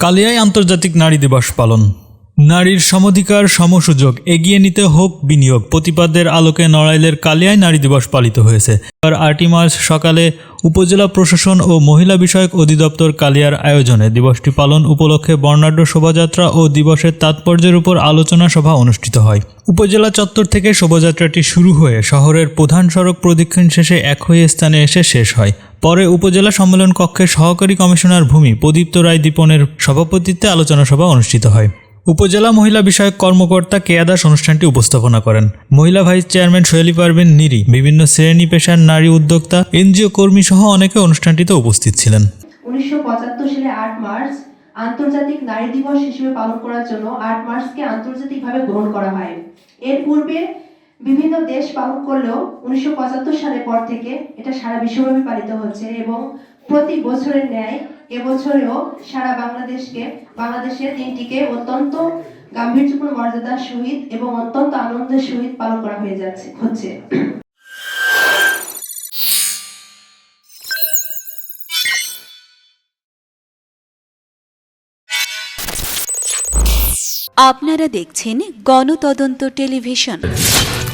কালিয়ায় আন্তর্জাতিক নারী দিবস পালন। নারীর সমধিকার সমসুযোগ এগিয়ে নিতে হোক বিনিয়োগ। প্রতিপাদ্যের আলোকে নড়াইলের কালিয়ায় নারী দিবস পালিত হয়েছে। আর আটই মার্চ সকালে উপজেলা প্রশাসন ও মহিলা বিষয়ক অধিদপ্তর কালিয়ার আয়োজনে দিবসটি পালন উপলক্ষে বর্ণাঢ্য শোভাযাত্রা ও দিবসের তাৎপর্যের উপর আলোচনা সভা অনুষ্ঠিত হয়। উপজেলা চত্বর থেকে শোভাযাত্রাটি শুরু হয়ে শহরের প্রধান সড়ক প্রদক্ষিণ শেষে একই স্থানে এসে শেষ হয়। পরে উপজেলা সম্মেলন কক্ষে সহকারী কমিশনার ভূমি প্রদীপ্ত রায় দীপনের সভাপতিত্বে আলোচনা সভা অনুষ্ঠিত হয়। উপজেলা মহিলা বিষয়ক কর্মকর্তা কেয়া দাস অনুষ্ঠানটি উপস্থাপনা করেন। মহিলা ভাইস চেয়ারম্যান সোহেলি পারভিন নিরি, বিভিন্ন শ্রেণি পেশার নারী উদ্যোক্তা, এনজিও কর্মী সহ অনেকে অনুষ্ঠানটিতে উপস্থিত ছিলেন। উনিশশো সালে আট মার্চ আন্তর্জাতিক নারী দিবস হিসেবে পালন করার জন্য আট মার্চকে আন্তর্জাতিকভাবে গ্রহণ করা হয়। এর পূর্বে বিভিন্ন দেশ পালন করলেও উনিশশো পঁচাত্তর সালের পর থেকে এটা সারা বিশ্বব্যাপী পালিত হচ্ছে এবং প্রতি বছরের ন্যায় এবছরেও সারা বাংলাদেশকে, বাংলাদেশের দিনটিকে অত্যন্ত গাম্ভীর্যপূর্ণ মর্যাদার সহিত এবং অত্যন্ত আনন্দের সহিত পালন করা হয়ে যাচ্ছে, হচ্ছে। আপনারা দেখছেন গণতদন্ত টেলিভিশন।